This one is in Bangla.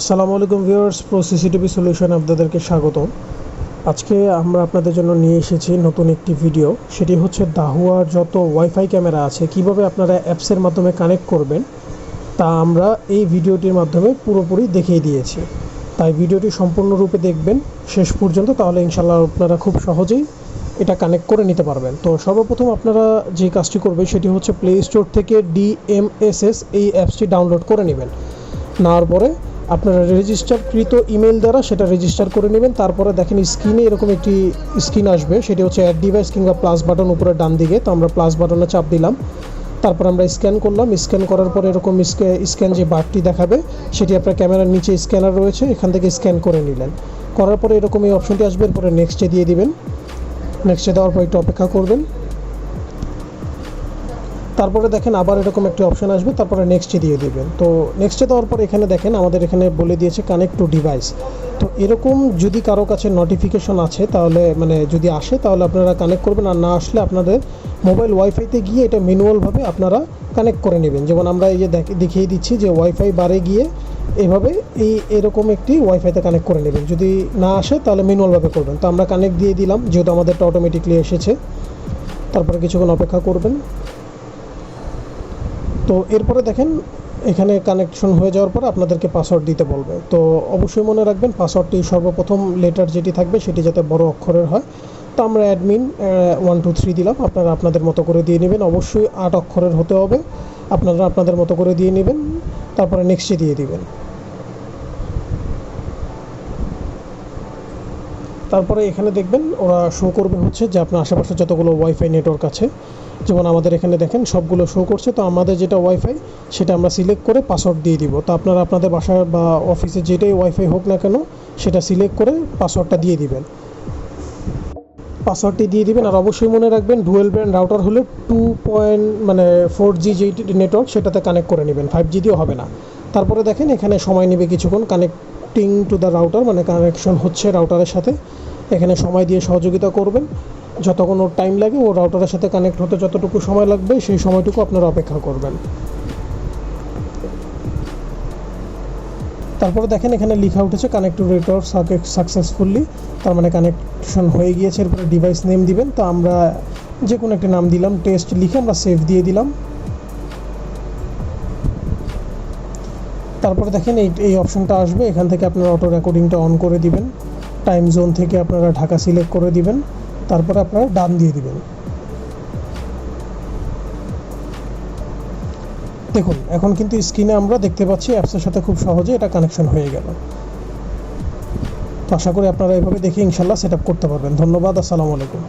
আসসালামু আলাইকুম ভিউয়ার্স প্রো সিসিটিভি সলিউশন আপনাদেরকে স্বাগত আজকে আমরা আপনাদের জন্য নিয়ে এসেছি নতুন একটি ভিডিও। সেটি হচ্ছে দাহুয়ার যত ওয়াইফাই ক্যামেরা আছে, কীভাবে আপনারা অ্যাপসের মাধ্যমে কানেক্ট করবেন, তা আমরা এই ভিডিওটির মাধ্যমে পুরোপুরি দেখিয়ে দিয়েছি। তাই ভিডিওটি সম্পূর্ণরূপে দেখবেন, শেষ পর্যন্ত, তাহলে ইনশাল্লাহ আপনারা খুব সহজেই এটা কানেক্ট করে নিতে পারবেন। তো সর্বপ্রথম আপনারা যে কাজটি করবেন, সেটি হচ্ছে প্লে স্টোর থেকে ডিএমএসএস এই অ্যাপসটি ডাউনলোড করে নেবেন। নেওয়ার পরে আপনারা রেজিস্টারকৃত ইমেল দ্বারা সেটা রেজিস্টার করে নেবেন। তারপরে দেখেন স্ক্রিনে এরকম একটি স্ক্রিন আসবে। সেটি হচ্ছে অ্যাড ডিভাইস কিংবা প্লাস বাটন উপরে ডান দিকে। তো আমরা প্লাস বাটনে চাপ দিলাম। তারপর আমরা স্ক্যান করলাম। স্ক্যান করার পরে এরকম স্ক্যান যে বারটি দেখাবে, সেটি আপনার ক্যামেরার নিচে স্ক্যানার রয়েছে। এখান থেকে স্ক্যান করে নিলেন। করার পরে এরকম এই অপশনটি আসবে। এরপরে নেক্সটে দিয়ে দিবেন। নেক্সটে দেওয়ার পর একটু অপেক্ষা করবেন। তারপরে দেখেন আবার এরকম একটি অপশন আসবে, তারপরে নেক্সটে দিয়ে দিবেন। তো নেক্সটে দেওয়ার পর এখানে দেখেন, আমাদের এখানে বলে দিয়েছে কানেক্ট টু ডিভাইস তো এরকম যদি কারও কাছে নোটিফিকেশন আছে, তাহলে মানে যদি আসে, তাহলে আপনারা কানেক্ট করবেন। আর না আসলে আপনাদের মোবাইল ওয়াইফাইতে গিয়ে এটা ম্যানুয়ালভাবে আপনারা কানেক্ট করে নেবেন। যেমন আমরা এই যে দেখ- দেখিয়ে দিচ্ছি যে ওয়াইফাই বারে গিয়ে এভাবে এই এরকম একটি ওয়াইফাইতে কানেক্ট করে নেবেন। যদি না আসে, তাহলে ম্যানুয়ালভাবে করবেন। তো আমরা কানেক্ট দিয়ে দিলাম, যেহেতু আমাদেরটা অটোমেটিকলি এসেছে। তারপরে কিছুক্ষণ অপেক্ষা করবেন। তো এরপরে দেখেন, এখানে কানেকশন হয়ে যাওয়ার পর আপনাদেরকে পাসওয়ার্ড দিতে বলবে। তো অবশ্যই মনে রাখবেন পাসওয়ার্ডটি সর্বপ্রথম লেটার যেটি থাকবে সেটি যাতে বড় অক্ষরের হয়। তো আমরা অ্যাডমিন ওয়ান টু থ্রি দিলাম। আপনারা আপনাদের মতো করে দিয়ে নেবেন। অবশ্যই আট অক্ষরের হতে হবে। আপনারা আপনাদের মতো করে দিয়ে নেবেন। তারপরে নেক্সটে দিয়ে দিবেন। তারপরে এখানে দেখবেন ওরা শো করবে হচ্ছে যে আপনার আশেপাশে যতগুলো ওয়াইফাই নেটওয়ার্ক আছে। যেমন আমাদের এখানে দেখেন সবগুলো শো করছে, তো আমাদের যেটা ওয়াইফাই সেটা আমরা সিলেক্ট করে পাসওয়ার্ড দিয়ে দিব। তো আপনারা আপনাদের বাসার বা অফিসে যেটাই ওয়াইফাই হোক না কেন, সেটা সিলেক্ট করে পাসওয়ার্ডটা দিয়ে দিবেন। পাসওয়ার্ডটি দিয়ে দিবেন, আর অবশ্যই মনে রাখবেন ডুয়েল ব্র্যান্ড রাউটার হলে টু পয়েন্ট মানে ফোর জি যেই নেটওয়ার্ক সেটাতে কানেক্ট করে নেবেন ফাইভ জি দিয়েও হবে না। তারপরে দেখেন এখানে সময় নেবে কিছুক্ষণ কানেক্টিং টু দ্য রাউটার মানে কানেকশন হচ্ছে রাউটারের সাথে, এখানে সময় দিয়ে সহযোগিতা করবেন। যতক্ষণ ওর টাইম লাগে, ও রাউটারের সাথে কানেক্ট হতে যতটুকু সময় লাগবে, সেই সময়টুকু আপনারা অপেক্ষা করবেন। তারপরে দেখেন এখানে লেখা উঠেছে কানেক্ট টু নেটওয়ার্ক সাকসেসফুলি তার মানে কানেকশন হয়ে গিয়েছে, এরপরে ডিভাইস নেম দিবেন। তো আমরা যে কোনো একটা নাম দিলাম টেস্ট লিখে আমরা সেভ দিয়ে দিলাম। তারপরে দেখেন এই এই অপশনটা আসবে। এখান থেকে আপনারা অটো রেকর্ডিংটা অন করে দিবেন। টাইম জোন থেকে আপনারা ঢাকা সিলেক্ট করে দিবেন। তারপরে আপনারা ডান দিয়ে দিবেন। দেখুন, এখন কিন্তু স্ক্রিনে আমরা দেখতে পাচ্ছি অ্যাপসের সাথে খুব সহজে এটা কানেকশন হয়ে গেল। তো আশা করি আপনারা এভাবে দেখে ইনশাল্লাহ সেট করতে পারবেন। ধন্যবাদ, আসসালামু আলাইকুম।